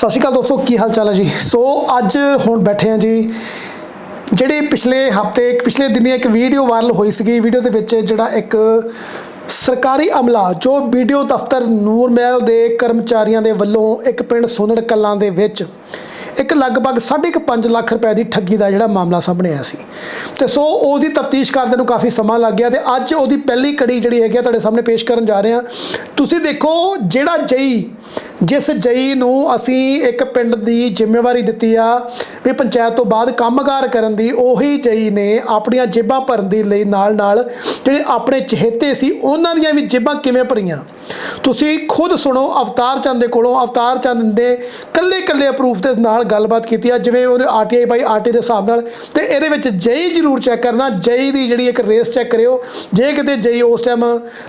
ਸਤਿ ਸ਼੍ਰੀ ਅਕਾਲ ਦੋਸਤੋ, ਕੀ ਹਾਲ ਚਾਲ ਹੈ ਜੀ? ਸੋ ਅੱਜ ਹੁਣ ਬੈਠੇ ਆ ਜੀ, ਜਿਹੜੇ ਪਿਛਲੇ ਹਫ਼ਤੇ, ਪਿਛਲੇ ਦਿਨੀ ਇੱਕ ਵੀਡੀਓ ਵਾਇਰਲ ਹੋਈ ਸੀਗੀ। ਵੀਡੀਓ ਦੇ ਵਿੱਚ ਜਿਹੜਾ ਇੱਕ ਸਰਕਾਰੀ ਅਮਲਾ, ਜੋ ਵੀਡੀਓ ਦਫ਼ਤਰ ਨੂਰਮਹਿਲ ਦੇ ਕਰਮਚਾਰੀਆਂ ਦੇ ਵੱਲੋਂ ਇੱਕ ਪਿੰਡ ਸੁਨੜ ਕਲਾਂ ਦੇ ਵਿੱਚ ਇੱਕ ਲਗਭਗ 5.5 ਲੱਖ ਰੁਪਏ ਦੀ ਠੱਗੀ ਦਾ ਜਿਹੜਾ ਮਾਮਲਾ ਸਾਹਮਣੇ ਆਇਆ ਸੀ। ਤੇ ਸੋ ਉਹਦੀ ਤਫਤੀਸ਼ ਕਰਦੇ ਨੂੰ ਕਾਫੀ ਸਮਾਂ ਲੱਗ ਗਿਆ ਤੇ ਅੱਜ ਉਹਦੀ ਪਹਿਲੀ ਕੜੀ ਜਿਹੜੀ ਹੈਗੀ ਆ, ਤੁਹਾਡੇ ਸਾਹਮਣੇ ਪੇਸ਼ ਕਰਨ ਜਾ ਰਹੇ ਹਾਂ। ਤੁਸੀਂ ਦੇਖੋ, ਜਿਹੜਾ ਜਈ ਜਿਸ ਜਈ ਨੂੰ ਅਸੀਂ ਇੱਕ ਪਿੰਡ ਦੀ ਜ਼ਿੰਮੇਵਾਰੀ ਦਿੱਤੀ ਆ ਵੀ ਪੰਚਾਇਤ ਤੋਂ ਬਾਅਦ ਕੰਮਕਾਰ ਕਰਨ ਦੀ ਉਹੀ ਜਈ ਨੇ ਆਪਣੀਆਂ ਜੇਬਾਂ ਭਰਨ ਦੇ ਲਈ ਨਾਲ ਨਾਲ ਜਿਹੜੇ ਆਪਣੇ ਚਹੇਤੇ ਸੀ ਉਹਨਾਂ ਦੀਆਂ ਵੀ ਜੇਬਾਂ ਕਿਵੇਂ ਭਰੀਆਂ ਤੁਸੀਂ ਖੁਦ ਸੁਣੋ ਅਵਤਾਰ ਚੰਦ ਦੇ ਕੋਲੋਂ ਅਵਤਾਰ ਚੰਦ ਨੇ ਕੱਲੇ ਕੱਲੇ ਅਪਰੂਫ ਦੇ ਨਾਲ ਗੱਲਬਾਤ ਕੀਤੀ ਆ ਜਿਵੇਂ ਉਹਨੇ ਆਰਟੀਆਈ ਬਾਈ ਆਰਟੀ ਦੇ ਹਿਸਾਬ ਨਾਲ ਤੇ ਇਹਦੇ ਵਿੱਚ ਜਈ ਜ਼ਰੂਰ ਚੈੱਕ ਕਰਨਾ ਜਈ ਦੀ ਜਿਹੜੀ ਇੱਕ ਰੇਸ ਚੈੱਕ ਕਰਿਓ ਜੇ ਕਿਤੇ ਜਈ ਉਸ ਟਾਈਮ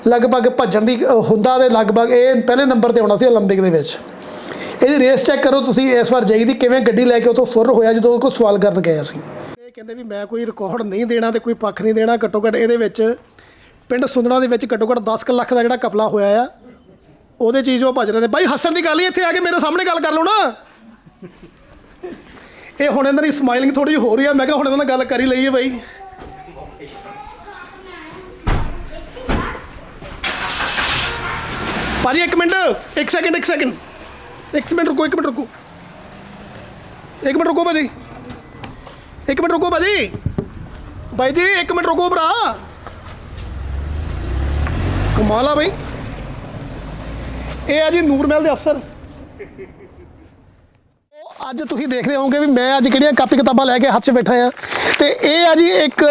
ਲਗਭਗ ਭੱਜਣ ਦੀ ਅ, ਹੁੰਦਾ ਤੇ ਲਗਭਗ ਇਹ ਪਹਿਲੇ ਨੰਬਰ ਤੇ ਆਉਣਾ ਸੀ 올림픽 ਦੇ ਵਿੱਚ ਇਹਦੀ ਰੇਸ ਚੈੱਕ ਕਰੋ ਤੁਸੀਂ ਇਸ ਵਾਰ ਜਾਈ ਦੀ ਕਿਵੇਂ ਗੱਡੀ ਲੈ ਕੇ ਉਤੋਂ ਫੁਰ ਹੋਇਆ ਜਦੋਂ ਉਹ ਕੋਲ ਸਵਾਲ ਕਰਨ ਗਏ ਅਸੀਂ। ਇਹ ਕਹਿੰਦੇ ਵੀ ਮੈਂ ਕੋਈ ਰਿਕਾਰਡ ਨਹੀਂ ਦੇਣਾ ਤੇ ਕੋਈ ਪੱਖ ਨਹੀਂ ਦੇਣਾ, ਘੱਟੋ ਘੱਟ ਇਹਦੇ ਵਿੱਚ ਪਿੰਡ ਸੁੰਦਰਾ ਦੇ ਵਿੱਚ ਘੱਟੋ ਘੱਟ 10 ਕੁ ਲੱਖ ਦਾ ਜਿਹੜਾ ਕਪਲਾ ਹੋਇਆ ਆ, ਉਹਦੇ ਚੀਜ਼ ਉਹ ਭੱਜ ਰਹੇ ਨੇ। ਬਾਈ, ਹੱਸਣ ਦੀ ਗੱਲ ਹੀ ਇੱਥੇ ਆ ਕੇ ਮੇਰੇ ਸਾਹਮਣੇ ਗੱਲ ਕਰ ਲਓ ਨਾ। ਇਹ ਹੁਣ ਇਹਨਾਂ ਦੀ ਸਮਾਈਲਿੰਗ ਥੋੜੀ ਜਿਹੀ ਹੋ ਰਹੀ ਆ, ਮੈਂ ਕਿਹਾ ਹੁਣ ਇਹਨਾਂ ਨਾਲ ਗੱਲ ਕਰੀ ਲਈਏ ਬਾਈ। ਭਾਜੀ, ਇੱਕ ਮਿੰਟ, ਇੱਕ ਸੈਕਿੰਡ ਇੱਕ ਸੈਕਿੰਡ ਇੱਕ ਮਿੰਟ ਰੁਕੋ, ਇੱਕ ਮਿੰਟ ਰੁਕੋ। ਇੱਕ ਮਿੰਟ ਰੁਕੋ ਭਾਜੀ। ਇੱਕ ਮਿੰਟ ਰੁਕੋ ਭਾਜੀ। ਬਾਈ ਜੀ, ਇੱਕ ਮਿੰਟ ਰੁਕੋ ਭਰਾ। ਕਮਾਲ ਆ ਬਾਈ। ਇਹ ਆ ਜੀ ਨੂਰਮਹਿਲ ਦੇ ਅਫਸਰ। ਅੱਜ ਤੁਸੀਂ ਦੇਖਦੇ ਹੋਵੋਗੇ ਵੀ ਮੈਂ ਅੱਜ ਕਿਹੜੀਆਂ ਕਾਪੀ ਕਿਤਾਬਾਂ ਲੈ ਕੇ ਹੱਥ 'ਚ ਬੈਠਾ ਆ ਤੇ ਇਹ ਆ ਜੀ ਇੱਕ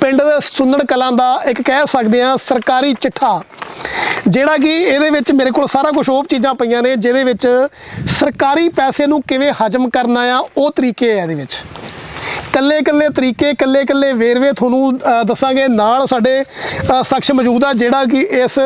ਪਿੰਡ ਦੇ ਸੁੰਦੜ ਕਲਾਂ ਦਾ ਇੱਕ ਕਹਿ ਸਕਦੇ ਆ ਸਰਕਾਰੀ ਚਿੱਠਾ। ਜਿਹੜਾ ਕਿ ਇਹਦੇ ਵਿੱਚ ਮੇਰੇ ਕੋਲ ਸਾਰਾ ਕੁਝ ਉਹ ਚੀਜ਼ਾਂ ਪਈਆਂ ਨੇ, ਜਿਹਦੇ ਵਿੱਚ ਸਰਕਾਰੀ ਪੈਸੇ ਨੂੰ ਕਿਵੇਂ ਹਜਮ ਕਰਨਾ ਆ, ਉਹ ਤਰੀਕੇ ਆ ਇਹਦੇ ਵਿੱਚ। ਕੱਲੇ ਕੱਲੇ ਤਰੀਕੇ ਕੱਲੇ ਕੱਲੇ ਵੇਰਵੇ ਤੁਹਾਨੂੰ ਦੱਸਾਂਗੇ। ਨਾਲ ਸਾਡੇ ਸ਼ਖਸ ਮੌਜੂਦ ਆ ਜਿਹੜਾ ਕਿ ਇਸ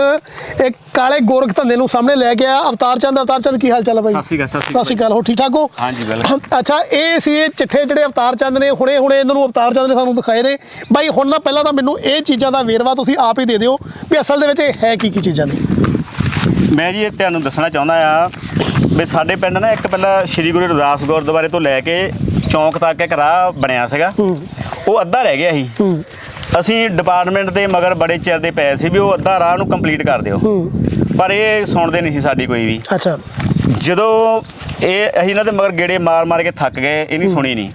ਇੱਕ ਕਾਲੇ ਗੋਰਖ ਧੰਦੇ ਨੂੰ ਸਾਹਮਣੇ ਲੈ ਕੇ ਆ ਅਵਤਾਰ ਚੰਦ ਅਵਤਾਰ ਚੰਦ ਕੀ ਹਾਲ ਚਾਲ ਹੈ ਬਾਈ? ਸਤਿ ਸ਼੍ਰੀ ਅਕਾਲ, ਸਤਿ ਸ਼੍ਰੀ ਸਤਿ ਸ਼੍ਰੀ ਅਕਾਲ ਹੋ ਠੀਕ ਠਾਕ ਹੋ? ਹਾਂਜੀ, ਬਿਲਕੁਲ। ਅੱਛਾ ਇਹ ਸੀ ਇਹ ਚਿੱਠੇ ਜਿਹੜੇ ਅਵਤਾਰ ਚੰਦ ਨੇ ਹੁਣੇ ਹੁਣੇ ਇਹਨਾਂ ਨੂੰ ਅਵਤਾਰ ਚੰਦ ਨੇ ਸਾਨੂੰ ਦਿਖਾਏ ਨੇ। ਬਾਈ ਹੁਣ ਨਾ ਪਹਿਲਾਂ ਤਾਂ ਮੈਨੂੰ ਇਹ ਚੀਜ਼ਾਂ ਦਾ ਵੇਰਵਾ ਤੁਸੀਂ ਆਪ ਹੀ ਦੇ ਦਿਓ ਵੀ ਅਸਲ ਦੇ ਵਿੱਚ ਇਹ ਹੈ ਕੀ ਕੀ ਚੀਜ਼ਾਂ ਨੇ ਮੈਂ ਜੀ ਇਹ ਤੁਹਾਨੂੰ ਦੱਸਣਾ ਚਾਹੁੰਦਾ ਆ ਵੀ ਸਾਡੇ ਪਿੰਡ ਨਾ ਇੱਕ ਪਹਿਲਾਂ ਸ੍ਰੀ ਗੁਰੂ ਰਵਿਦਾਸ ਗੁਰਦੁਆਰੇ ਤੋਂ ਲੈ ਕੇ ਚੌਂਕ ਤੱਕ ਇੱਕ ਰਾਹ ਬਣਿਆ ਸੀਗਾ। ਉਹ ਅੱਧਾ ਰਹਿ ਗਿਆ ਸੀ। ਅਸੀਂ ਡਿਪਾਰਟਮੈਂਟ ਦੇ ਮਗਰ ਬੜੇ ਚਿਰ ਦੇ ਪਏ ਸੀ ਵੀ ਉਹ ਅੱਧਾ ਰਾਹ ਨੂੰ ਕੰਪਲੀਟ ਕਰ ਦਿਓ। ਪਰ ਇਹ ਸੁਣਦੇ ਨਹੀਂ ਸੀ ਸਾਡੀ ਕੋਈ ਵੀ। ਅੱਛਾ। ਜਦੋਂ ਇਹ ਅਸੀਂ ਇਹਨਾਂ ਦੇ ਮਗਰ ਗੇੜੇ ਮਾਰ ਮਾਰ ਕੇ ਥੱਕ ਗਏ ਇਹ ਨਹੀਂ ਸੁਣੀ ਨਹੀਂ।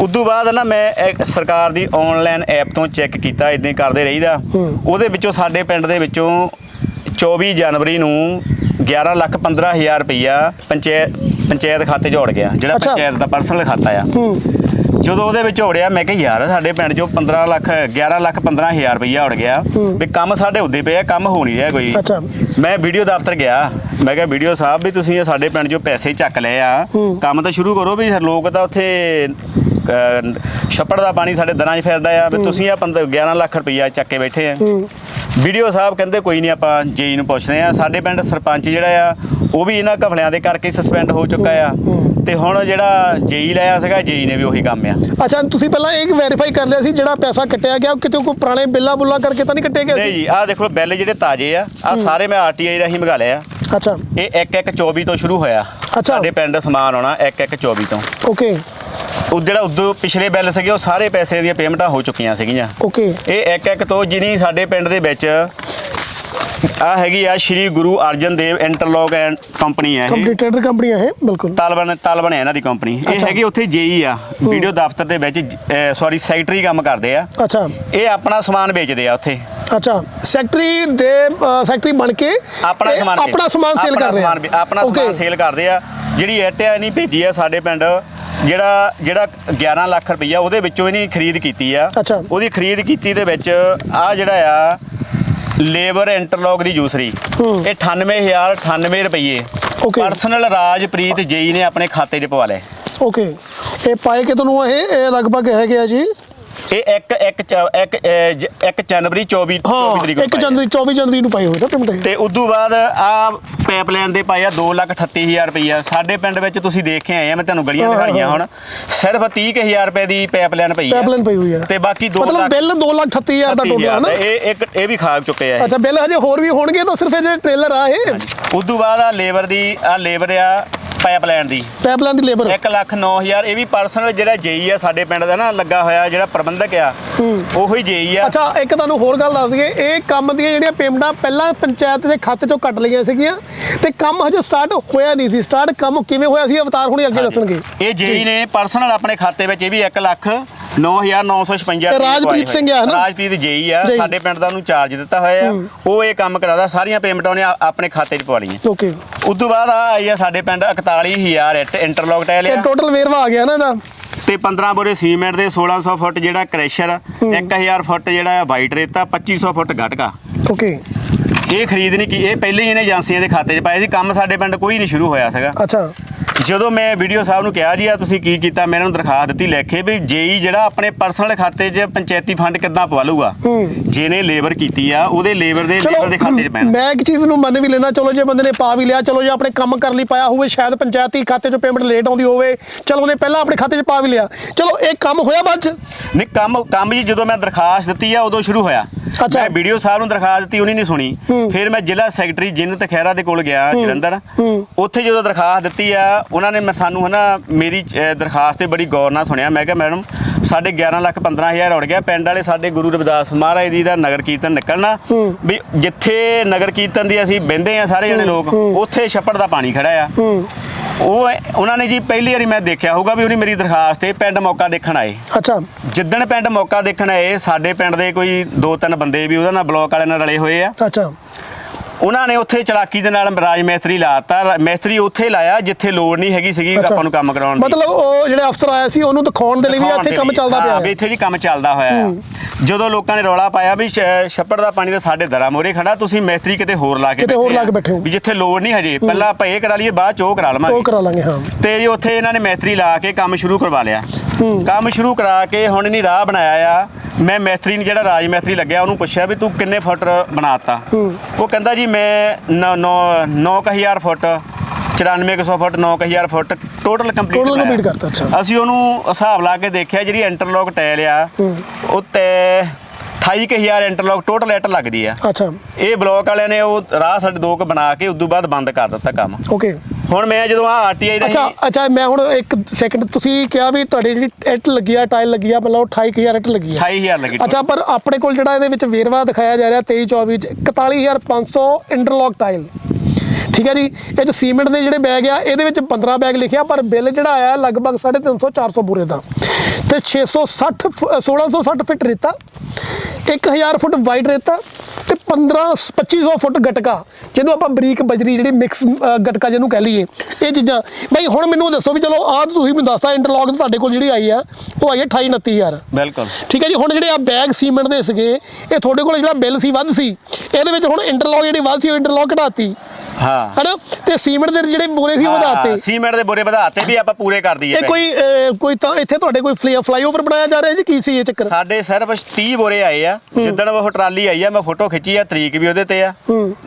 ਉਦੋਂ ਬਾਅਦ ਨਾ ਮੈਂ ਸਰਕਾਰ ਦੀ ਆਨਲਾਈਨ ਐਪ ਤੋਂ ਚੈੱਕ ਕੀਤਾ ਇਦਾਂ ਕਰਦੇ ਰਹੀਦਾ। ਉਹਦੇ ਵਿੱਚੋਂ ਸਾਡੇ ਪਿੰਡ ਦੇ ਵਿੱਚੋਂ 24 ਜਨਵਰੀ ਨੂੰ 11 ਲੱਖ 15 ਹਜ਼ਾਰ ਰੁਪਈਆ ਪੰਚਾਇਤ ਪੰਚਾਇਤ ਖਾਤੇ 'ਚ ਉੜ ਗਿਆ। ਜਿਹੜਾ ਅੱਛਾ। ਪੰਚਾਇਤ ਦਾ ਪਰਸਨਲ ਖਾਤਾ ਆ। ਜਦੋਂ ਉਹਦੇ ਵਿੱਚ ਉੜਿਆ ਮੈਂ ਕਿਹਾ ਯਾਰ ਸਾਡੇ ਪਿੰਡ 'ਚੋਂ 15 ਲੱਖ 11 ਲੱਖ 15 ਹਜ਼ਾਰ ਰੁਪਈਆ ਉੜ ਗਿਆ। ਵੀ ਕੰਮ ਸਾਡੇ ਉੱਦੇ ਪਏ ਆ ਕੰਮ ਹੋ ਨਹੀਂ ਰਿਹਾ ਕੋਈ। ਅੱਛਾ। ਮੈਂ ਵੀਡੀਓ ਦਫ਼ਤਰ ਗਿਆ। ਮੈਂ ਕਿਹਾ ਵੀਡੀਓ ਸਾਹਿਬ ਵੀ ਤੁਸੀਂ ਇਹ ਸਾਡੇ ਪਿੰਡ 'ਚੋਂ ਪੈਸੇ ਚੱਕ ਲਏ ਆ। ਕੰਮ ਤਾਂ ਸ਼ੁਰੂ ਕਰੋ ਵੀ ਲੋਕ ਤਾਂ ਉੱਥੇ ਅਹ, ਛੱਪੜ ਦਾ ਪਾਣੀ ਸਾਡੇ ਦਰਾਂ 'ਚ ਫਿਰਦਾ ਆ। ਵੀ ਤੁਸੀਂ ਆ 11 ਲੱਖ ਰੁਪਈਆ ਚੱਕ ਕੇ ਬੈਠੇ ਆ। ਵੀਡੀਓ ਸਾਹਿਬ ਕਹਿੰਦੇ ਕੋਈ ਨਹੀਂ ਆਪਾਂ ਜੇਈ ਨੂੰ ਪੁੱਛਦੇ ਆ ਸਾਡੇ ਪਿੰਡ ਸਰਪੰਚ ਜਿਹੜਾ ਆ ਉਹ ਵੀ ਇਹਨਾਂ ਘਪਲਿਆਂ ਦੇ ਕਰਕੇ ਸਸਪੈਂਡ ਹੋ ਚੁੱਕਾ ਆ। ਤੇ ਹੁਣ ਜਿਹੜਾ ਜੇਈ ਲਾਇਆ ਸੀਗਾ ਜੇਈ ਨੇ ਵੀ ਉਹੀ ਕੰਮ ਆ। ਅੱਛਾ ਤੁਸੀਂ ਪਹਿਲਾਂ ਇਹ ਵੈਰੀਫਾਈ ਕਰ ਲਿਆ ਸੀ ਜਿਹੜਾ ਪੈਸਾ ਕੱਟਿਆ ਗਿਆ ਉਹ ਕਿਤੇ ਕੋਈ ਪੁਰਾਣੇ ਬਿੱਲਾਂ ਬੁੱਲਾਂ ਕਰਕੇ ਤਾਂ ਨਹੀਂ ਕੱਟੇ ਗਏ ਨਹੀਂ ਸੀ? ਜੀ ਆਹ ਦੇਖੋ ਬਿੱਲ ਜਿਹੜੇ ਤਾਜ਼ੇ ਆ ਆ ਸਾਰੇ ਮੈਂ ਆਰਟੀਆਈ ਰਾਹੀਂ ਮੰਗਾ ਲਏ ਆ। ਅੱਛਾ। ਇਹ 1 1 24 ਤੋਂ ਸ਼ੁਰੂ ਹੋਇਆ। ਅੱਛਾ। ਸਾਡੇ ਪਿੰਡ ਸਮਾਨ ਆਉਣਾ 1 1 24 ਤੋਂ। ਓਕੇ ਉਹ ਜਿਹੜਾ ਉਦੋਂ ਪਿਛਲੇ ਬਿੱਲ ਸੀਗੇ ਉਹ ਸਾਰੇ ਪੈਸੇ ਦੀਆਂ ਪੇਮੈਂਟਾਂ ਹੋ ਚੁੱਕੀਆਂ ਸੀਗੀਆਂ। ਓਕੇ। ਇਹ ਇੱਕ ਇੱਕ ਤੋਂ ਜਿਹਨੀ ਸਾਡੇ ਪਿੰਡ ਦੇ ਵਿੱਚ ਆ ਹੈਗੀ ਆ Shri Guru Arjan Dev interlock and company ਹੈ ਇਹ। ਕੰਪਲੀਟਡ ਕੰਪਨੀ ਹੈ ਇਹ? ਬਿਲਕੁਲ। ਤਾਲਬਨ ਤਾਲਬਨ ਹੈ ਇਹਨਾਂ ਦੀ ਕੰਪਨੀ। ਇਹ। ਹੈਗੀ ਉੱਥੇ ਜੇਈ ਆ ਵੀਡੀਓ ਦਫ਼ਤਰ ਦੇ ਵਿੱਚ ਸੌਰੀ ਸੈਕਟਰੀ ਕੰਮ ਕਰਦੇ ਆ। ਅੱਛਾ। ਇਹ ਆਪਣਾ ਸਮਾਨ ਵੇਚਦੇ ਆ ਉੱਥੇ। ਅੱਛਾ। ਸੈਕਟਰੀ ਦੇ ਸੈਕਟਰੀ ਬਣ ਕੇ ਆਪਣਾ ਸਮਾਨ ਆਪਣਾ ਸਮਾਨ ਸੇਲ ਕਰ ਰਹੇ ਆ। ਆਪਣਾ ਸਮਾਨ ਸੇਲ ਕਰਦੇ ਆ। ਜਿਹੜੀ ਐਟਿਆ ਨਹੀਂ ਭੇਜੀ ਆ ਸਾਡੇ ਪਿੰਡ। ਜਿਹੜਾ ਜਿਹੜਾ 11 ਲੱਖ ਰੁਪਈਆ ਉਹਦੇ ਵਿੱਚੋਂ ਇਹਨੇ ਖਰੀਦ ਕੀਤੀ ਆ। ਅੱਛਾ। ਉਹਦੀ ਖਰੀਦ ਕੀਤੀ ਦੇ ਵਿੱਚ ਆ ਜਿਹੜਾ ਆ ਲੇਬਰ ਇੰਟਰਲੌਕ ਦੀ ਜੂਸਰੀ। ਇਹ 98098 ਰੁਪਏ Okay. ਪਰਸਨਲ ਰਾਜਪ੍ਰੀਤ ਜੇਈ ਨੇ ਆਪਣੇ ਖਾਤੇ 'ਚ ਪਵਾ ਲਏ। ਓਕੇ। ਇਹ ਪਾਏ ਕਿ ਤੁਹਾਨੂੰ ਇਹ? ਇਹ ਲਗਭਗ ਹੈਗੇ ਆ ਜੀ? ਇਹ ਇੱਕ ਇੱਕ ਚ- ਇੱਕ ਜ- ਇੱਕ ਜਨਵਰੀ 24 24 ਹਾਂ ਤਰੀਕ ਨੂੰ 1 ਪਾਏ ਆ। ਜਨਵਰੀ 24 ਜਨਵਰੀ ਨੂੰ ਪਾਏ ਹੋਏ ਨਾ ਪੇਮੈਂਟ ਤੇ ਉਦੋਂ ਬਾਅਦ ਆ ਪਾਈਪਲਾਈਨ ਦੇ ਪਾਏ ਆ 238000 ਰੁਪਈਆ। ਸਾਡੇ ਪਿੰਡ ਵਿੱਚ ਤੁਸੀਂ ਦੇਖ ਕੇ ਆਏ ਆ ਮੈਂ ਤੁਹਾਨੂੰ ਗਲੀਆਂ ਹਾਂ, ਹਾਂ, ਦਿਖਾਈਆਂ। ਹੁਣ। ਸਿਰਫ 30000 ਰੁਪਏ ਦੀ ਪਾਈਪਲਾਈਨ ਪਈ ਆ। ਪਾਈਪਲਾਈਨ ਪਈ ਹੋਈ ਆ। ਤੇ ਬਾਕੀ 2 ਮਤਲਬ ਬਿੱਲ 2,38,000 ਦਾ ਟੋਟਲ ਹੈ ਨਾ ਇਹ ਇੱਕ ਇਹ ਵੀ ਖਾ ਚੁੱਕੇ ਆ ਅੱਛਾ ਬਿੱਲ ਹਜੇ ਹੋਰ ਵੀ ਹੋਣਗੇ ਤਾਂ ਸਿਰਫ ਇਹ ਟ੍ਰੇਲਰ ਆ ਇਹ। ਉਦੋਂ ਬਾਅਦ ਆ ਲੇਬਰ ਦੀ ਆ ਲੇਬਰ ਆ ਪਾਈਪਲਾਈਨ ਦੀ। ਪਾਈਪਲਾਈਨ ਦੀ ਲੇਬਰ। 1 ਲੱਖ 9000 ਇਹ ਵੀ ਪਰਸਨਲ ਜਿਹੜਾ ਜੇਈ ਆ ਸਾਡੇ ਪਿੰਡ ਦਾ ਨਾ ਲੱਗਾ ਹੋਇਆ ਜਿਹੜਾ ਪ੍ਰਬੰਧਕ ਆ ਉਹੋ ਜੇਈ ਆ। ਅੱਛਾ ਇੱਕ ਤੁਹਾਨੂੰ ਹੋਰ ਗੱਲ ਦੱਸ ਦਈਏ ਇਹ ਕੰਮ ਦੀਆਂ ਜਿਹੜੀਆਂ ਪੇਮੈਂਟਾਂ ਪਹਿਲਾਂ ਪੰਚਾਇਤ ਦੇ ਖਾਤੇ ਚੋਂ ਕੱਟ ਲਈਆਂ ਸੀਗੀਆਂ ਤੇ ਕੰਮ ਹਜੇ ਸਟਾਰਟ ਹੋਇਆ ਨਹੀਂ ਸੀ। ਸਟਾਰਟ ਕੰਮ ਕਿਵੇਂ ਹੋਇਆ ਸੀ ਅਵਤਾਰ ਹੁਣੇ ਅੱਗੇ ਦੱਸਣਗੇ। ਇਹ ਜੇਈ ਨੇ ਪਰਸਨਲ ਆਪਣੇ ਖਾਤੇ ਵਿੱਚ ਇਹ ਵੀ 1 ਲੱਖ 9956 ਤੇ ਰਾਜਪ੍ਰੀਤ ਸਿੰਘ ਆ ਨਾ? ਰਾਜਪ੍ਰੀਤ ਜੇਈ ਆ ਜੀ। ਸਾਡੇ ਪਿੰਡ ਦਾ ਉਹਨੂੰ ਚਾਰਜ ਦਿੱਤਾ ਹੋਇਆ ਆ। ਉਹ ਇਹ ਕੰਮ ਕਰਾਦਾ ਸਾਰੀਆਂ ਪੇਮੈਂਟਾਂ ਉਹਨੇ ਆ- ਆਪਣੇ ਖਾਤੇ 'ਚ ਪਵਾ ਲਈਆਂ ਓਕੇ। ਉਸ ਤੋਂ ਬਾਅਦ ਆ ਆਈ ਆ ਸਾਡੇ ਪਿੰਡ 41000 ਇੱਟ ਇੰਟਰਲੌਕ ਟਾਇਲ ਇਹ ਆ ਟੋਟਲ ਵੇਰਵਾ ਆ ਗਿਆ ਨਾ ਇਹਦਾ? ਤੇ 15 ਬੋਰੇ ਸੀਮੈਂਟ ਦੇ 1600 ਫੁੱਟ ਜਿਹੜਾ ਕ੍ਰੈਸ਼ਰ 1000 ਫੁੱਟ ਜਿਹੜਾ ਵਾਈਟ ਰੇਤਾ 2500 ਫੁੱਟ ਗਟਕਾ। ਓਕੇ। ਇਹ ਖਰੀਦ ਨਹੀਂ ਕੀ ਇਹ ਪਹਿਲੇ ਹੀ ਇਹਨੇ ਏਜੰਸੀਆਂ ਦੇ ਖਾਤੇ 'ਚ ਪਾਏ ਸੀ ਕੰਮ ਸਾਡੇ ਪਿੰਡ ਕੋਈ ਨਹੀਂ ਸ਼ੁਰੂ ਹੋਇਆ ਸੀਗਾ। ਅੱਛਾ। ਜਦੋਂ ਮੈਂ ਵੀਡੀਓ ਸਾਹਿਬ ਨੂੰ ਕਿਹਾ ਜੀ ਆ ਤੁਸੀਂ ਕੀ ਕੀਤਾ? ਮੈਂ ਇਹਨਾਂ ਨੂੰ ਦਰਖਾਸਤ ਦਿੱਤੀ ਲਿਖੇ ਵੀ ਜੇਈ ਜਿਹੜਾ ਆਪਣੇ ਪਰਸਨਲ ਖਾਤੇ 'ਚ ਪੰਚਾਇਤੀ ਫੰਡ ਕਿੱਦਾਂ ਪਵਾ ਲੂਗਾ? ਜਿਹਨੇ ਲੇਬਰ ਕੀਤੀ ਆ ਉਹਦੇ ਲੇਬਰ ਦੇ ਲੇਬਰ ਦੇ ਖਾਤੇ 'ਚ ਪੈਣ। ਮੈਂ ਇੱਕ ਚੀਜ਼ ਨੂੰ ਮੰਨ ਵੀ ਲੈਂਦਾ ਚਲੋ ਜੇ ਬੰਦੇ ਨੇ ਪਾ ਵੀ ਲਿਆ ਚਲੋ ਜੇ ਆਪਣੇ ਕੰਮ ਕਰਨ ਲਈ ਪਾਇਆ ਹੋਵੇ ਸ਼ਾਇਦ ਪੰਚਾਇਤੀ ਖਾਤੇ 'ਚੋਂ ਪੇਮੈਂਟ ਲੇਟ ਆਉਂਦੀ ਹੋਵੇ ਚਲੋ ਉਹਨੇ ਪਹਿਲਾਂ ਆਪਣੇ ਖਾਤੇ 'ਚ ਪਾ ਵੀ ਲਿਆ। ਚਲੋ ਇਹ ਕੰਮ ਹੋਇਆ ਬਾਅਦ 'ਚ? ਨਹੀਂ ਕੰਮ ਕੰਮ ਜੀ ਜਦੋਂ ਮੈਂ ਦਰਖਾਸਤ ਦਿੱਤੀ ਆ ਉਦੋਂ ਸ਼ੁਰੂ ਹੋਇਆ। ਅੱਛਾ। ਮੈਂ ਵੀਡੀਓ ਸਾਹਿਬ ਨੂੰ ਦਰਖਾਸਤ ਦਿੱਤੀ ਉਹਨੇ ਨਹੀਂ ਸੁਣੀ। ਫਿਰ ਮੈਂ ਜ਼ਿਲ੍ਹਾ ਸੈਕਟਰੀ ਜਿੰਨਤ ਖਹਿਰਾ ਦੇ ਕੋਲ ਗਿਆ ਜਲੰਧਰ। ਉੱਥੇ ਜਦੋਂ ਦਰਖਾਸਤ ਦਿੱਤੀ ਆ ਉਹਨਾਂ ਨੇ ਮੈਂ ਸਾਨੂੰ ਹਨਾ ਮੇਰੀ ਦਰਖਾਸਤ ਤੇ ਬੜੀ ਗੌਰ ਨਾਲ ਸੁਣਿਆ। ਮੈਂ ਕਿਹਾ ਮੈਡਮ ਸਾਡੇ 11 ਲੱਖ 15000 ਉੜ ਗਿਆ। ਪਿੰਡ ਵਾਲੇ ਸਾਡੇ ਗੁਰੂ ਰਵਿਦਾਸ ਮਹਾਰਾਜ ਜੀ ਦਾ ਨਗਰ ਕੀਰਤਨ ਨਿਕਲਣਾ। ਵੀ ਜਿੱਥੇ ਨਗਰ ਕੀਰਤਨ ਦੀ ਅਸੀਂ ਬਹਿੰਦੇ ਆ ਸਾਰੇ ਜਣੇ ਲੋਕ ਉੱਥੇ ਛੱਪੜ ਦਾ ਪਾਣੀ ਖੜਾ ਆ। ਉਹ ਉਹਨਾਂ ਨੇ ਜੀ ਪਹਿਲੀ ਵਾਰੀ ਮੈਂ ਦੇਖਿਆ ਹੋਊਗਾ ਵੀ ਉਹਨੇ ਮੇਰੀ ਦਰਖਾਸਤ ਤੇ ਪਿੰਡ ਮੌਕਾ ਦੇਖਣ ਆਏ। ਅੱਛਾ। ਜਿੱਦਣ ਪਿੰਡ ਮੌਕਾ ਦੇਖਣ ਆਏ ਸਾਡੇ ਪਿੰਡ ਦੇ ਕੋਈ ਦੋ ਤਿੰਨ ਬੰਦੇ ਵੀ ਉਹਦੇ ਨਾਲ ਬਲੌਕ ਵਾਲਿਆਂ ਨਾਲ ਰਲੇ ਹੋਏ ਆ। ਅੱਛਾ। ਉਹਨਾਂ ਨੇ ਉੱਥੇ ਚਲਾਕੀ ਦੇ ਨਾਲ ਰਾਜ ਮਿਸਤਰੀ ਲਾਤਾ। ਮਿਸਤਰੀ ਉੱਥੇ ਲਾਇਆ ਜਿੱਥੇ ਲੋੜ ਨਹੀਂ ਹੈਗੀ ਸੀਗੀ। ਆਪਾਂ ਨੂੰ ਕੰਮ ਕਰਾਉਣ ਦੀ। ਮਤਲਬ ਉਹ ਜਿਹੜੇ ਅਫਸਰ ਆਇਆ ਸੀ ਉਹਨੂੰ ਦਿਖਾਉਣ ਦੇ ਲਈ ਵੀ ਇੱਥੇ ਕੰਮ। ਚੱਲਦਾ ਪਿਆ। ਹਾਂ, ਹੈ ਇੱਥੇ ਜੀ ਕੰਮ ਚੱਲਦਾ ਹੋਇਆ। ਆ ਜਦੋਂ ਲੋਕਾਂ ਨੇ ਰੌਲਾ ਪਾਇਆ ਵੀ ਛੱਪੜ ਦਾ ਪਾਣੀ ਤਾਂ ਸਾਡੇ ਦਰਾਂ ਮੋਰੇ ਖੜਾ ਤੁਸੀਂ ਮਿਸਤਰੀ ਕਿਤੇ ਹੋਰ ਲਾ ਕੇ ਕਿਤੇ ਹੋਰ ਲਾ। ਕੇ ਬੈਠੇ ਹੋ। ਵੀ ਜਿੱਥੇ ਲੋੜ ਨਹੀਂ ਹਜੇ। ਪਹਿਲਾਂ ਆਪਾਂ ਇਹ ਕਰਾ ਲਈਏ ਬਾਅਦ ਚ ਉਹ ਕਰਾ ਉਹ ਲਵਾਂਗੇ ਕਰਾ ਲਾਂਗੇ ਹਾਂ। ਤੇ ਜੀ ਉੱਥੇ ਇਹਨਾਂ ਨੇ ਮੈਸਤਰੀ ਲਾ ਕੇ ਕੰਮ ਸ਼ੁਰੂ ਕਰਵਾ ਲਿਆ। ਕੰਮ ਸ਼ੁਰੂ ਕਰਾ ਕੇ ਹੁਣ ਇਹਨੀ ਰਾਹ ਬਣਾਇਆ ਆ। ਮੈਂ ਮੈਸਤਰੀ ਨੂੰ ਜਿਹੜਾ ਰਾਜ ਮੈਸਤਰੀ ਲੱਗਿਆ ਉਹਨੂੰ ਪੁੱਛਿਆ ਵੀ ਤੂੰ ਕਿੰਨੇ ਫੁੱਟ ਬਣਾਤਾ ਉਹ ਕਹਿੰਦਾ ਜੀ ਮੈਂ 9000 foot 9400 foot 9000 foot total complete ਕਰਤਾ, ਅੱਛਾ। ਅਸੀਂ ਉਹਨੂੰ ਹਿਸਾਬ ਲਾ ਕੇ ਦੇਖਿਆ ਜਿਹੜੀ ਇੰਟਰਲੌਕ ਟਾਇਲ ਆ ਉੱਤੇ 28000 ਇੰਟਰਲੌਕ ਟੋਟਲ ਇੱਟ ਲੱਗਦੀ ਆ। ਅੱਛਾ। ਇਹ ਬਲੌਕ ਵਾਲਿਆਂ ਨੇ ਉਹ ਰਾਹ ਸਾਡੇ ਦੋ ਕੁ ਬਣਾ ਕੇ ਉਦੋਂ ਬਾਅਦ ਬੰਦ ਕਰ ਦਿੱਤਾ ਕੰਮ। ਓਕੇ ਹੁਣ ਮੈਂ ਜਦੋਂ ਆ ਆਰਟੀਆਈ ਦਾ ਅੱਛਾ ਅੱਛਾ ਮੈਂ ਹੁਣ ਇੱਕ ਸੈਕਿੰਡ ਤੁਸੀਂ ਕਿਹਾ ਵੀ ਤੁਹਾਡੀ ਜਿਹੜੀ ਇੱਟ ਲੱਗੀ ਆ ਟਾਇਲ ਲੱਗੀ ਆ ਮਤਲਬ 28000 ਇੱਟ ਲੱਗੀ ਆ। 28000 ਲੱਗੀ ਅੱਛਾ ਪਰ ਆਪਣੇ ਕੋਲ ਜਿਹੜਾ ਇਹਦੇ ਵਿੱਚ ਵੇਰਵਾ ਦਿਖਾਇਆ ਜਾ ਰਿਹਾ 23 24 ਚ 41500 ਇੰਟਰਲੌਕ ਟਾਈਲ ਠੀਕ ਹੈ ਜੀ ਇਹ ਚ ਸੀਮੈਂਟ ਦੇ ਜਿਹੜੇ ਬੈਗ ਆ ਇਹਦੇ ਵਿੱਚ 15 ਬੈਗ ਲਿਖਿਆ ਪਰ ਬਿੱਲ ਜਿਹੜਾ ਆਇਆ ਲਗਭਗ 350 400 ਬੂਰੇ ਦਾ। ਤੇ 660 ਫੁ- ਅ, 1660 ਫਿਟ ਰੇਤਾ 1000 ਫੁੱਟ ਵਾਈਟ ਰੇਤਾ ਤੇ 15 2500 ਫੁੱਟ ਗਟਕਾ ਜਿਹਨੂੰ ਆਪਾਂ ਬਰੀਕ ਬਜਰੀ ਜਿਹੜੀ ਮਿਕਸ ਗਟਕਾ ਜਿਹਨੂੰ ਕਹਿ ਲਈਏ ਇਹ ਚੀਜ਼ਾਂ। ਬਈ ਹੁਣ ਮੈਨੂੰ ਦੱਸੋ ਵੀ ਚਲੋ ਆਹ ਤੁਸੀਂ ਮੈਨੂੰ ਦੱਸਾ ਇੰਟਰਲੌਕ ਤੁਹਾਡੇ ਕੋਲ ਜਿਹੜੀ ਆਈ ਆ ਉਹ ਆਈ ਹੈ 28 29000 ਬਿਲਕੁਲ। ਠੀਕ ਹੈ ਜੀ ਹੁਣ ਜਿਹੜੇ ਆ ਬੈਗ ਸੀਮੈਂਟ ਦੇ ਸੀਗੇ ਇਹ ਤੁਹਾਡੇ ਕੋਲ ਜਿਹੜਾ ਬਿੱਲ ਸੀ ਵੱਧ ਸੀ ਇਹਦੇ ਵਿੱਚ ਹੁਣ ਇੰਟਰਲੌਕ ਜਿਹੜੀ ਵੱਧ ਸੀ ਉਹ ਇੰਟਰਲੌਕ ਘਟਾਤੀ। ਹਾਂ। ਹਨਾ? ਤੇ ਸੀਮੈਂਟ ਦੇ ਜਿਹੜੇ ਬੋਰੇ ਸੀ ਉਹ ਵਧਾਤੇ। ਸੀਮੈਂਟ ਦੇ ਬੋਰੇ ਵਧਾਤੇ ਵੀ ਆਪਾਂ ਪੂਰੇ ਕਰ ਦਈਏ ਇਹ ਕੋਈ ਕੋਈ ਤਾਂ ਇੱਥੇ ਤੁਹਾਡੇ ਕੋਈ ਫਲਾਈ ਫਲਾਈਓਵਰ ਬਣਾਇਆ ਜਾ ਰਿਹਾ ਜੀ? ਕੀ ਸੀ ਇਹ ਚੱਕਰ? ਸਾਡੇ ਸਿਰਫ 30 ਬੋਰੇ ਆਏ ਆ। ਜਿੱਦਣ ਉਹ ਟਰਾਲੀ ਆਈ ਆ ਮੈਂ ਫੋਟੋ ਖਿੱਚੀ ਆ ਤਰੀਕ ਵੀ ਉਹਦੇ ਤੇ ਆ।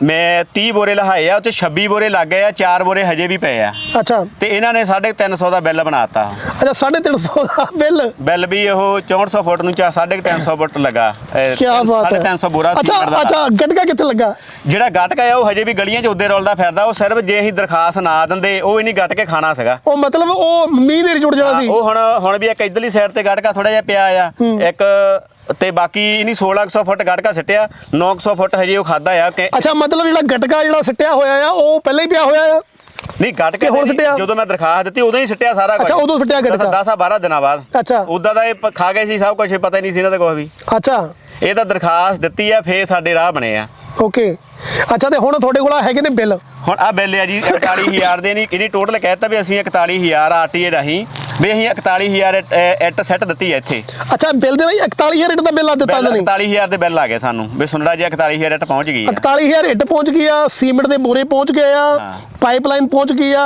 ਮੈਂ 30 ਬੋਰੇ ਲਹਾਏ ਆ ਚ 26 ਬੋਰੇ ਲੱਗ ਗਏ ਆ 4 ਬੋਰੇ ਹਜੇ ਵੀ ਪਏ ਆ। ਅੱਛਾ। ਤੇ ਇਹਨਾਂ ਨੇ 350 ਦਾ ਬਿੱਲ ਬਣਾਤਾ ਅੱਛਾ 350 ਦਾ ਬਿੱਲ? ਬਿੱਲ ਵੀ ਉਹ 6400 ਫੁੱਟ ਨੂੰ ਚਾ 350 ਫੁੱਟ ਲੱਗਾ। ਕੀ ਬਾਤ ਹੈ। 350 ਬੋਰਾ ਅੱਛਾ ਅੱਛਾ ਗਟਕਾ ਕਿੱਥੇ ਲੱਗਾ? ਜਿਹੜਾ ਗਟਕਾ ਆ ਉਹ ਹਜੇ ਵੀ ਗਲੀਆਂ 'ਚ ਉੱਦੇ ਰੋਲਦਾ ਫਿਰਦਾ ਉਹ ਸਿਰਫ ਜੇ ਅਸੀਂ ਦਰਖਾਸਤ ਨਾ ਦਿੰਦੇ ਉਹ ਹੀ ਨਹੀਂ ਗੱਟ ਕੇ ਖਾਣਾ ਸੀਗਾ। ਉਹ ਮਤਲਬ ਉਹ ਮੀਂਹ ਦੇ ਜੁੜ ਜਾਣਾ ਸੀ। ਉਹ ਹੁਣ ਹੁਣ ਵੀ ਇੱਕ ਇਧਰਲੀ ਸਾਈਡ ਤੇ ਗੜਕਾ ਥੋੜਾ ਜਿਹਾ ਪਿਆ ਆ। ਇੱਕ ਤੇ ਬਾਕੀ ਇਹਨੀ 1600 ਫੁੱਟ ਗੜਕਾ ਸਿੱਟਿਆ 900 ਫੁੱਟ ਹਜੇ ਉਹ ਖਾਦਾ ਆ ਕਿ ਅੱਛਾ ਮਤਲਬ ਜਿਹੜਾ ਗਟਕਾ ਜਿਹੜਾ ਸਿੱਟਿਆ ਹੋਇਆ ਆ ਉਹ ਪਹਿਲਾਂ ਹੀ ਪਿਆ ਹੋਇਆ ਆ? ਨਹੀਂ ਗੜ ਕੇ ਹੁਣ ਸਿੱਟਿਆ? ਜਦੋਂ ਮੈਂ ਦਰਖਾਸਤ ਦਿੱਤੀ ਉਦੋਂ ਹੀ ਸਿੱਟਿਆ ਸਾਰਾ ਅੱਛਾ, ਉਦੋਂ ਸਿੱਟਿਆ ਗਟਕਾ। 10 12 ਦਿਨਾਂ ਬਾਅਦ। ਅੱਛਾ। ਉਦਾਂ ਦਾ ਇਹ ਖਾ ਗਏ ਸੀ ਸਭ ਕੁਝ ਪਤਾ ਹੀ ਨਹੀਂ ਸੀ ਇਹਨਾਂ ਦਾ ਕੁਝ ਵੀ। ਅੱਛਾ। ਇਹ ਤਾਂ ਦਰਖਾਸਤ ਦਿੱਤੀ ਆ ਫੇਰ ਸਾਡੇ ਰਾਹ ਬਣੇ ਆ। ਓਕੇ। ਅੱਛਾ ਤੇ ਹੁਣ ਤੁਹਾਡੇ ਕੋਲ ਹੈਗੇ ਨੇ ਬਿੱਲ? ਹੁਣ ਆ ਬਿੱਲ ਆ ਜੀ 41000 ਦੇ ਨਹੀਂ ਇਹਦੀ ਟੋਟਲ ਕਹਿਤਾ ਵੀ ਅਸੀਂ 41000 ਆਰਟੀਏ ਰਾਹੀਂ ਵੀ ਅਸੀਂ 41000 ਇੱਟ- ਅ, ਇੱਟ ਸੈੱਟ ਦਿੱਤੀ ਆ ਇੱਥੇ। ਅੱਛਾ ਬਿੱਲ ਦੇ ਨਾਲ 41000 ਇੱਟ ਦਾ ਬਿੱਲ ਆ ਦਿੱਤਾ ਬਿੱਲ ਇਹਨਾਂ ਨੇ? 41000 ਦੇ ਬਿੱਲ ਆ ਗਏ ਸਾਨੂੰ। ਵੀ ਸੁਣੜਾ ਜੀ 41000 ਇੱਟ ਪਹੁੰਚ ਗਈ ਆ। 41000 ਇੱਟ ਪਹੁੰਚ ਗਈ ਆ ਸੀਮੈਂਟ ਦੇ ਬੋਰੇ ਪਹੁੰਚ ਗਏ ਆ ਹਾਂ। ਪਾਈਪਲਾਈਨ ਪਹੁੰਚ ਗਈ ਆ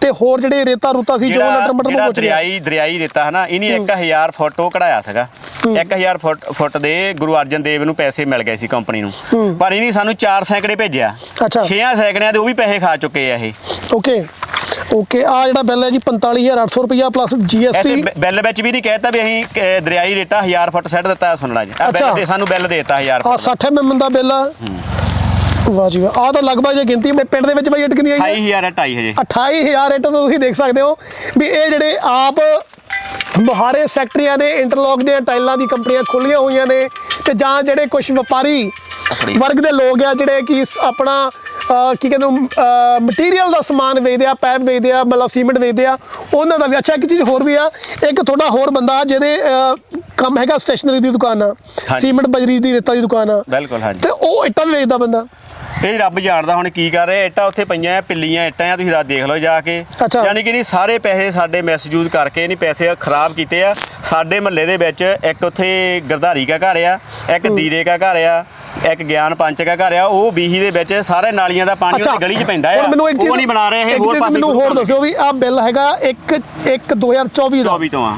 ਤੇ ਹੋਰ ਜਿਹੜੇ ਰੇਤਾ ਰੂਤਾ ਸੀ ਜੋ ਲਟਰ ਮਟਰ ਪਹੁੰਚ ਗਿਆ ਦਰਿਆਈ ਦਰਿਆਈ ਦਿੱਤਾ ਹਨਾ ਇਹਨੀ 1000 ਫੁੱਟ ਉਹ ਕਢਾਇਆ ਸੀਗਾ। 1000 ਫੁੱਟ ਫੁੱਟ ਦੇ ਗੁਰੂ ਅਰਜਨ ਦੇਵ ਨੂੰ ਪੈਸੇ ਮਿਲ ਗਏ ਸੀ ਕੰਪਨੀ ਨੂੰ। ਪਰ ਇਹਨੀ ਸਾਨੂੰ 4 ਸੈਂਕੜੇ ਭੇਜਿਆ। ਅੱਛਾ। 6 ਸੈਂਕੜਿਆਂ ਦੇ ਉਹ ਵੀ ਪੈਸੇ ਖਾ ਚੁੱਕੇ ਆ ਇਹ। ਓਕੇ ਓਕੇ ਆ ਜਿਹੜਾ ਬਿੱਲ ਹੈ ਜੀ 45800 ਰੁਪਇਆ ਪਲੱਸ ਐਸੇ ਜੀਐਸਟੀ ਬਿੱਲ ਵਿੱਚ ਵੀ ਨਹੀਂ ਕਹਿਤਾ ਵੀ ਅਸੀਂ ਦਰਿਆਈ ਰੇਟਾ 1000 ਫੁੱਟ ਸੈੱਟ ਦਿੱਤਾ ਸੁਣਨਾ ਜੀ। ਆ। ਬਿੱਲ ਦੇ ਸਾਨੂੰ ਬਿੱਲ ਦੇਤਾ 1000 ਆ ਫੁੱਟ 60 ਐਮਐਮ ਦਾ ਬਿੱਲ ਆ। ਵਾਹ ਜੀ ਵਾਹ। ਆ ਤਾਂ ਲਗਭਗ ਜੇ ਗਿਣਤੀ ਮੈਂ ਪਿੰਡ ਦੇ ਵਿੱਚ ਬਾਈ ਇੱਟ ਕਿੰਨੀ ਆਈ ਹੈ 28000 ਹੈ 2.5 ਹਜੇ। 28000 ਇੱਟ ਤਾਂ ਤੁਸੀਂ ਦੇਖ ਸਕਦੇ ਹੋ ਵੀ ਇਹ ਜਿਹੜੇ ਆਪ ਮੁਹਾਰੇ ਸੈਕਟਰੀਆਂ ਨੇ ਇੰਟਰਲੌਕ ਦੀਆਂ ਟਾਈਲਾਂ ਦੀ ਕੰਪਨੀਆਂ ਖੋਲੀਆਂ ਹੋਈਆਂ ਨੇ ਤੇ ਜਾਂ ਜਿਹੜੇ ਕੁਝ ਵਪਾਰੀ ਵਰਗ ਦੇ ਲੋਕ ਆ ਜਿਹੜੇ ਕਿ ਆਪਣਾ ਕੀ ਕਹਿੰਦੇ ਮਟੀਰੀਅਲ ਦਾ ਸਮਾਨ ਵੇਚਦੇ ਆ ਪੈਪ ਵੇਚਦੇ ਆ ਮਤਲਬ ਸੀਮੈਂਟ ਵੇਚਦੇ ਆ ਉਹਨਾਂ ਦਾ ਵੀ। ਅੱਛਾ ਇੱਕ ਚੀਜ਼ ਹੋਰ ਵੀ ਆ ਇੱਕ ਤੁਹਾਡਾ ਹੋਰ ਬੰਦਾ ਜਿਹਦੇ ਕੰਮ ਹੈਗਾ ਸਟੇਸ਼ਨਰੀ ਦੀ ਦੁਕਾਨ ਆ। ਸੀਮੈਂਟ ਬਜਰੀ ਦੀ ਰੇਤਾ ਦੀ ਦੁਕਾਨ ਆ। ਬਿਲਕੁਲ ਹਾਂਜੀ। ਤੇ ਉਹ ਇੱਟਾਂ ਵੀ ਵੇਚਦਾ ਬੰਦਾ। ਇਹ ਰੱਬ ਜਾਣਦਾ ਹੁਣ ਕੀ ਕਰ ਰਿਹਾ ਇੱਟਾਂ ਉੱਥੇ ਪਈਆਂ ਆ ਪਿੱਲੀਆਂ ਇੱਟਾਂ ਆ ਤੁਸੀਂ ਰਾਤ ਦੇਖ ਲਓ ਜਾ ਕੇ। ਯਾਨੀ ਕਿ ਨਹੀਂ ਸਾਰੇ ਪੈਸੇ ਸਾਡੇ ਮਿਸਯੂਜ਼ ਕਰਕੇ ਨਹੀਂ ਪੈਸੇ ਖਰਾਬ ਕੀਤੇ ਆ। ਸਾਡੇ ਮਹੱਲੇ ਦੇ ਵਿੱਚ ਇੱਕ ਉੱਥੇ ਗਰਧਾਰੀ ਦਾ ਘਰ ਆ ਇੱਕ ਦੀਰੇ ਦਾ ਘਰ ਆ ਇੱਕ ਗਿਆਨ ਪੰਚ ਦਾ ਘਰ ਆ ਉਹ ਬੀਹੀ ਦੇ ਵਿੱਚ ਸਾਰੇ ਨਾਲੀਆਂ ਦਾ ਪਾਣੀ ਉਹਦੀ ਗਲੀ 'ਚ ਪੈਂਦਾ ਆ। ਹੁਣ ਮੈਨੂੰ ਇੱਕ ਚੀਜ਼ ਉਹ ਨਹੀਂ ਬਣਾ ਰਹੇ ਇਹ ਹੋਰ ਪਾਸੇ ਮੈਨੂੰ ਹੋਰ ਦੱਸਿਓ ਵੀ ਆਹ ਬਿੱਲ ਹੈਗਾ 1 1 2024 ਦਾ। 24 ਤੋਂ ਆ।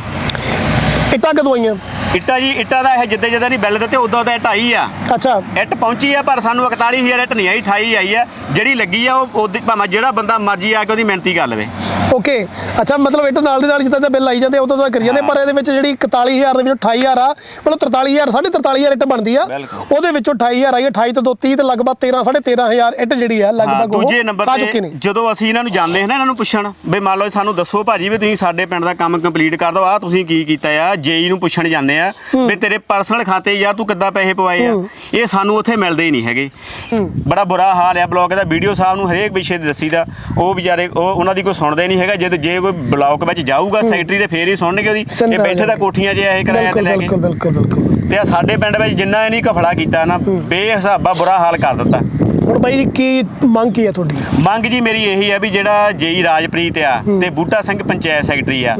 ਇੱਟਾਂ ਕਦੋਂ ਆਈਆਂ? ਇੱਟਾਂ ਜੀ ਇੱਟਾਂ ਦਾ ਇਹ ਜਿੱਦੇ ਜਿੱਦਾਂ ਨਹੀਂ ਬਿੱਲ ਦਿੱਤੇ ਉਦੋਂ ਦਾ ਢਾਈ ਆ। ਅੱਛਾ। ਇੱਟ ਪਹੁੰਚੀ ਆ ਪਰ ਸਾਨੂੰ 41000 ਇੱਟ ਨਹੀਂ ਆਈ 28 ਆਈ ਆ। ਜਿਹੜੀ ਲੱਗੀ ਆ ਉਹ ਭਾਵੇਂ ਜਿਹੜਾ ਬੰਦਾ ਮਰਜ਼ੀ ਆ ਕੇ ਉਹਦੀ ਮਿਹਨਤੀ ਕਰ ਲਵੇ। ਓਕੇ। ਅੱਛਾ ਮਤਲਬ ਇੱਟ ਨਾਲ ਦੀ ਨਾਲ ਜਿੱਦਾਂ ਦੇ ਬਿੱਲ ਆਈ ਜਾਂਦੇ ਉਦੋਂ ਤਾਂ ਕਰੀ ਜਾਂਦੇ ਪਰ ਇਹਦੇ ਵਿੱਚ ਜਿਹੜੀ 41000 ਦੇ ਵਿੱਚੋਂ 28000 ਆ ਮਤਲਬ 43000 43000 ਇੱਟ ਬਣਦੀ ਆ। ਉਹਦੇ ਵਿੱਚੋਂ 28000 ਆਈ 28 ਤੋਂ 30 ਤੇ ਲਗਭਗ 13 13500 ਇੱਟ ਜਿਹੜੀ ਆ ਲਗਭਗ ਦੂਜੇ ਨੰਬਰ ਤੇ ਜਦੋਂ ਅਸੀਂ ਇਹਨਾਂ ਨੂੰ ਜਾਂਦੇ ਹਾਂ ਨਾ ਇਹਨਾਂ ਨੂੰ ਪੁੱਛਣ ਵੀ ਮੰਨ ਲਓ ਸਾਨੂੰ ਦੱਸੋ ਭਾਜੀ ਵੀ ਤੁਸੀਂ ਸਾਡੇ ਪਿੰਡ ਦਾ ਕੰਮ ਕੰਪਲੀਟ ਕਰ ਦਿਓ ਆ ਤੁਸੀਂ ਕੀ ਕੀਤਾ ਆ ਜੇਈ ਨੂੰ ਪੁੱਛਣ ਜਾਂਦੇ ਆ ਵੀ ਤੇਰੇ ਪਰਸਨਲ ਖਾਤੇ ਯਾਰ ਤੂੰ ਕਿੱਦਾਂ ਪੈਸੇ ਪਵਾਏ ਆ? ਇਹ ਸਾਨੂੰ ਉੱਥੇ ਮਿਲਦੇ ਹੀ ਨਹੀਂ ਹੈਗੇ। ਬੜਾ ਬੁਰਾ ਹਾਲ ਆ ਬਲੌਕ ਦਾ। ਵੀਡੀਓ ਸਾਹਿਬ ਨੂੰ ਹਰੇਕ ਵਿਸ਼ੇ ਤੇ ਦੱਸੀਦਾ। ਉਹ ਵਿਚਾਰੇ ਉਹ ਉਹਨਾਂ ਦੀ ਕੋਈ ਸੁਣਦੇ ਨਹੀਂ ਹੈਗਾ। ਜੇ ਜੇ ਕੋਈ ਬਲੌਕ ਵਿੱਚ ਜਾਊਗਾ ਸੈਕਟਰੀ ਤੇ ਫੇਰ ਹੀ ਸੁਣਨਗੇ ਉਹਦੀ। ਇਹ ਬੈਠੇ ਤਾਂ। ਕੋਠੀਆਂ 'ਚ ਇਹ ਕਿਰਾਇਆ ਤੇ ਲੈ ਕੇ। ਬਿਲਕੁਲ ਬਿਲਕੁਲ ਬਿਲਕੁਲ। ਤੇ ਆ ਸਾਡੇ ਪਿੰਡ ਵਿੱਚ ਜਿੰਨਾ ਇਹਨੀ ਕਫੜਾ ਕੀਤਾ ਨਾ ਬੇਹਿਸਾਬਾ ਬੁਰਾ ਹਾਲ ਕਰ ਦਿੱਤਾ। ਹੁਣ ਬਾਈ ਜੀ ਕੀ ਮੰਗ ਕੀ ਹੈ ਤੁਹਾਡੀ? ਮੰਗ ਜੀ ਮੇਰੀ ਇਹੀ ਆ ਵੀ ਜਿਹੜਾ ਜੇਈ ਰਾਜਪ੍ਰੀਤ ਆ ਤੇ ਬੂਟਾ ਸਿੰਘ ਪੰਚਾਇਤ ਸੈਕਟਰੀ ਆ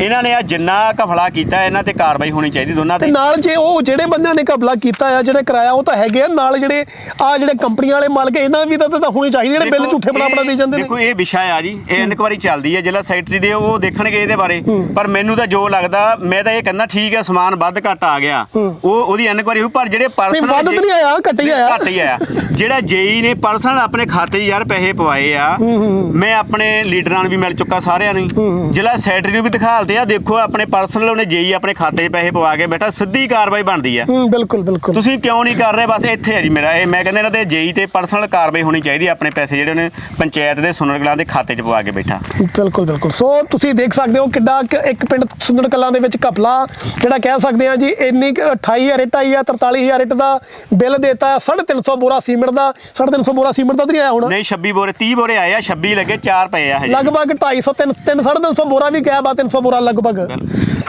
ਇਹਨਾਂ ਨੇ ਆ ਜਿੰਨਾ ਘਫਲਾ ਕੀਤਾ ਇਹਨਾਂ ਤੇ ਕਾਰਵਾਈ ਹੋਣੀ ਚਾਹੀਦੀ ਦੋਨਾਂ ਤੇ ਨਾਲ ਜੇ ਉਹ ਜਿਹੜੇ ਬੰਦਿਆਂ ਨੇ ਕਬਲਾ ਕੀਤਾ ਆ ਜਿਹੜੇ ਕਰਾਇਆ ਉਹ ਤਾਂ ਹੈਗੇ ਆ। ਨਾਲ ਜਿਹੜੇ ਆ ਜਿਹੜੇ ਕੰਪਨੀਆਂ ਵਾਲੇ ਮਾਲਕ ਇਹਨਾਂ ਵੀ ਤਾਂ ਤਾਂ ਹੋਣੀ ਚਾਹੀਦੀ ਜਿਹੜੇ ਬਿੱਲ ਝੂਠੇ ਬਣਾ ਬਣਾ ਦੇ ਜਾਂਦੇ ਨੇ। ਦੇਖੋ ਇਹ ਵਿਸ਼ਾ ਆ ਜੀ ਇਹ ਇਨਕੁਆਰੀ ਚੱਲਦੀ ਹੈ ਜ਼ਿਲ੍ਹਾ ਸੈਕਟਰੀ ਦੇ ਉਹ ਦੇਖਣਗੇ ਇਹਦੇ ਬਾਰੇ। ਪਰ ਮੈਨੂੰ ਤਾਂ ਜੋ ਲੱਗਦਾ ਮੈਂ ਤਾਂ ਇਹ ਕਹਿੰਦਾ ਠੀਕ ਹੈ ਸਮਾਨ ਵੱਧ ਘੱਟ ਆ ਗਿਆ। ਉਹ ਉਹਦੀ ਇਨਕੁਆਰੀ ਹੋਈ ਪਰ ਜਿਹੜੇ ਪਰਸਨਲ ਵੱਧ ਨਹੀਂ ਆਇਆ, ਘੱਟ ਹੀ ਆਇਆ। ਘੱਟ ਹੀ ਆਇਆ। ਜਿਹੜਾ ਜੇਈ ਨੇ ਪਰਸਨਲ ਆਪਣੇ ਖਾਤੇ 'ਚ ਯਾਰ ਪੈਸੇ ਪਵਾਏ ਆ। ਮੈਂ ਆਪਣੇ ਲੀਡਰਾਂ ਨੂੰ ਵੀ ਮਿਲ ਚੁੱਕਾ ਸਾਰਿਆਂ ਨੂੰ। ਜ਼ਿਲ੍ਹਾ ਸੈਕਟਰੀ ਨੂੰ ਵੀ ਦਿਖਾਲਤੇ ਆ ਦੇਖੋ ਆਪਣੇ ਪਰਸਨਲ ਉਹਨੇ ਜੇਈ ਆਪਣੇ ਖਾਤੇ 'ਚ ਪੈਸੇ ਪਵਾ ਕੇ ਬੈਠਾ ਸਿੱਧੀ ਕਾਰਵਾਈ ਬਣਦੀ ਆ। ਬਿਲਕੁਲ ਬਿਲਕੁਲ। ਤੁਸੀਂ ਕਿਉਂ ਨਹੀਂ ਕਰ ਰਹੇ? ਬਸ ਇੱਥੇ ਹੈ ਜੀ ਮੇਰਾ ਇਹ। ਮੈਂ ਕਹਿੰਦਾ ਇਹਨਾਂ ਤੇ ਜੇਈ ਤੇ ਪਰਸਨਲ ਕਾਰਵਾਈ ਹੋਣੀ ਚਾਹੀਦੀ ਆਪਣੇ ਪੈਸੇ ਜਿਹੜੇ ਉਹਨੇ ਪੰਚਾਇਤ ਦੇ ਸੁਨਰਗਲਾਂ ਦੇ ਖਾਤੇ 'ਚ ਪਵਾ ਕੇ ਬੈਠਾ। ਬਿਲਕੁਲ ਬਿਲਕੁਲ। ਸੋ ਤੁਸੀਂ ਦੇਖ ਸਕਦੇ ਹੋ ਕਿੱਡਾ ਇੱਕ ਪਿੰਡ ਸੁੰਦਰ ਕਲਾਂ ਦੇ ਵਿੱਚ ਘਪਲਾ ਜਿਹੜਾ ਕਹਿ ਸਕਦੇ ਆ ਜੀ ਇੰਨੀ ਕੁ 28000 ਇੱਟ ਆਈ ਆ 43000 ਇੱਟ ਦਾ ਬਿੱਲ ਦੇਤਾ 350 ਬੋਰਾ ਸੀਮੈਂਟ ਦਾ 350 ਬੋਰਾ ਸੀਮੈਂਟ ਦਾ ਤਾਂ ਨਹੀਂ ਆਇਆ ਹੋਣਾ। ਨਹੀਂ 26 ਬੋਰੇ 30 ਬੋਰੇ ਆਏ ਆ 26 ਲੱਗੇ 4 ਪਏ ਆ ਹਜੇ। ਲਗਭਗ 250 3 350 ਬੋਰਾ ਵੀ ਗਿਆ ਬਾ 300 ਬੋਰਾ ਲਗਭਗ।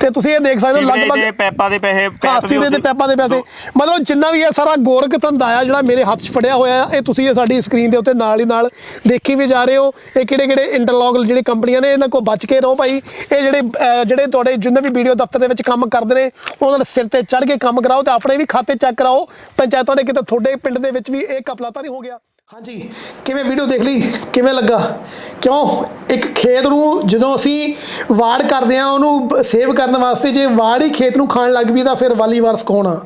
ਤੇ ਤੁਸੀਂ ਇਹ ਦੇਖ ਸਕਦੇ ਹੋ ਲਗਭਗ ਦੇ ਪੈਪਾਂ ਦੇ ਪੈਸੇ ਹਾਂ ਪੈਪ ਵੀ ਸੀਵਰੇਜ ਦੇ ਪੈਪਾਂ ਦੇ ਪੈਸੇ। ਮਤਲਬ ਜਿੰਨਾ ਵੀ ਇਹ ਸਾਰਾ ਗੋਰਖ ਧੰਦਾ ਆ ਜਿਹੜਾ ਮੇਰੇ ਹੱਥ 'ਚ ਫੜਿਆ ਹੋਇਆ ਆ ਇਹ ਤੁਸੀਂ ਇਹ ਸਾਡੀ ਸਕਰੀਨ ਦੇ ਉੱਤੇ ਨਾਲ ਹੀ ਨਾਲ ਦੇਖੀ ਵੀ ਜਾ ਰਹੇ ਹੋ। ਇਹ ਕਿਹੜੇ ਕਿਹੜੇ ਇੰਟਰਲੌਕ ਜਿਹੜੇ ਕੰਪਨੀਆਂ ਨੇ ਇਹਨਾਂ ਕੋਲ ਬਚ ਕੇ ਰਹੋ ਭਾਈ। ਇਹ ਜਿਹੜੇ ਜਿਹੜੇ ਤੁਹਾਡੇ ਜਿੰਨੇ ਵੀ ਵੀਡੀਓ ਦਫ਼ਤਰ ਦੇ ਵਿੱਚ ਕੰਮ ਕਰਦੇ ਨੇ ਉਹਨਾਂ ਦੇ ਸਿਰ ਤੇ ਚੜ੍ਹ ਕੇ ਕੰਮ ਕਰਾਓ ਤੇ ਆਪਣੇ ਵੀ ਖਾਤੇ ਚੈੱਕ ਕਰਾਓ। ਪੰਚਾਇਤਾਂ ਦੇ ਕਿਤੇ ਤੁਹਾਡੇ ਪਿੰਡ ਦੇ ਵਿੱਚ ਵੀ ਇਹ ਕਪਲਾ ਤਾਂ ਨਹੀਂ ਹੋ ਗਿਆ। ਹਾਂਜੀ, ਕਿਵੇਂ ਵੀਡੀਓ ਦੇਖ ਲਈ? ਕਿਵੇਂ ਲੱਗਾ? ਕਿਉਂ? ਇੱਕ ਖੇਤ ਨੂੰ ਜਦੋਂ ਅਸੀਂ ਵਾੜ ਕਰਦੇ ਆ ਉਹਨੂੰ ਸੇਵ ਕਰਨ ਵਾਸਤੇ ਜੇ ਵਾੜ ਹੀ ਖੇਤ ਨੂੰ ਖਾਣ ਲੱਗ ਪਈ ਤਾਂ ਫਿਰ ਵਾਲੀ ਵਾਰਸ ਕੌਣ ਆ?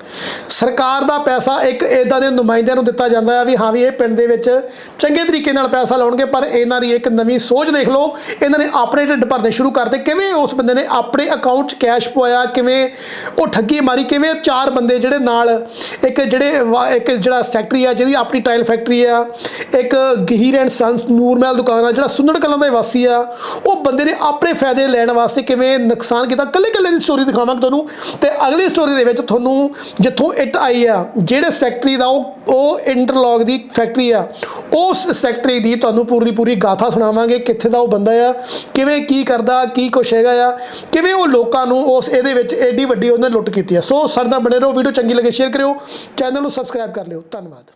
ਸਰਕਾਰ ਦਾ ਪੈਸਾ ਇੱਕ ਇਦਾਂ ਦੇ ਨੁਮਾਇੰਦਿਆਂ ਨੂੰ ਦਿੱਤਾ ਜਾਂਦਾ ਆ ਵੀ ਹਾਂ ਵੀ ਇਹ ਪਿੰਡ ਦੇ ਵਿੱਚ ਚੰਗੇ ਤਰੀਕੇ ਨਾਲ ਪੈਸਾ ਲਾਉਣਗੇ, ਪਰ ਇਹਨਾਂ ਦੀ ਇੱਕ ਨਵੀਂ ਸੋਚ ਦੇਖ ਲਓ। ਇਹਨਾਂ ਨੇ ਆਪਣੇ ਢਿੱਡ ਭਰਨੇ ਸ਼ੁਰੂ ਕਰਤੇ ਕਿਵੇਂ ਉਸ ਬੰਦੇ ਨੇ ਆਪਣੇ ਅਕਾਊਂਟ 'ਚ ਕੈਸ਼ ਪਵਾਇਆ? ਕਿਵੇਂ ਉਹ ਠੱਗੀ ਮਾਰੀ? ਕਿਵੇਂ ਚਾਰ ਬੰਦੇ ਜਿਹੜੇ ਨਾਲ, ਇੱਕ ਜਿਹੜੇ ਵਾ- ਇੱਕ ਜਿਹੜਾ ਸੈਕਟਰੀ ਆ, ਜਿਹਦੀ ਆਪਣੀ ਟਾਇਲ ਫੈਕਟਰੀ ਆ ਇੱਕ ਗਹੀਰ ਐਂਡ ਸੰਸ, ਨੂਰਮਹਿਲ ਦੁਕਾਨ ਆ, ਜਿਹੜਾ ਸੁੰਨੜ ਕਲਾਂ ਦਾ ਵਾਸੀ ਆ। ਉਹ ਬੰਦੇ ਨੇ ਆਪਣੇ ਫਾਇਦੇ ਲੈਣ ਵਾਸਤੇ ਕਿਵੇਂ ਨੁਕਸਾਨ ਕੀਤਾ? ਕੱਲੇ ਕੱਲੇ ਦੀ ਸਟੋਰੀ ਦਿਖਾਵਾਂਗੇ ਤੁਹਾਨੂੰ। ਤੇ ਅਗਲੀ ਸਟੋਰੀ ਦੇ ਵਿੱਚ ਤੁਹਾਨੂੰ ਜਿੱਥੋਂ ਇੱਟ ਆਈ ਆ, ਜਿਹੜੇ ਸੈਕਟਰੀ ਦਾ ਉਹ ਉਹ ਇੰਟਰਲੌਕ ਦੀ ਫੈਕਟਰੀ ਆ, ਉਸ ਸੈਕਟਰੀ ਦੀ ਤੁਹਾਨੂੰ ਪੂਰੀ ਪੂਰੀ ਗਾਥਾ ਸੁਣਾਵਾਂਗੇ, ਕਿੱਥੇ ਦਾ ਉਹ ਬੰਦਾ ਆ, ਕਿਵੇਂ ਕੀ ਕਰਦਾ, ਕੀ ਕੁਛ ਹੈਗਾ ਆ, ਕਿਵੇਂ ਉਹ ਲੋਕਾਂ ਨੂੰ ਉਸ ਇਹਦੇ ਵਿੱਚ ਐਡੀ ਵੱਡੀ ਉਹਨੇ ਲੁੱਟ ਕੀਤੀ ਆ। ਸੋ ਸਾਡੇ ਨਾਲ ਬਣੇ ਰਹੋ ਵੀਡੀਓ ਚੰਗੀ ਲੱਗੇ ਸ਼ੇਅਰ ਕਰਿਓ ਚੈਨਲ ਨੂੰ ਸਬਸਕ੍ਰਾਈਬ ਕਰ ਲਿਓ। ਧੰਨਵਾਦ।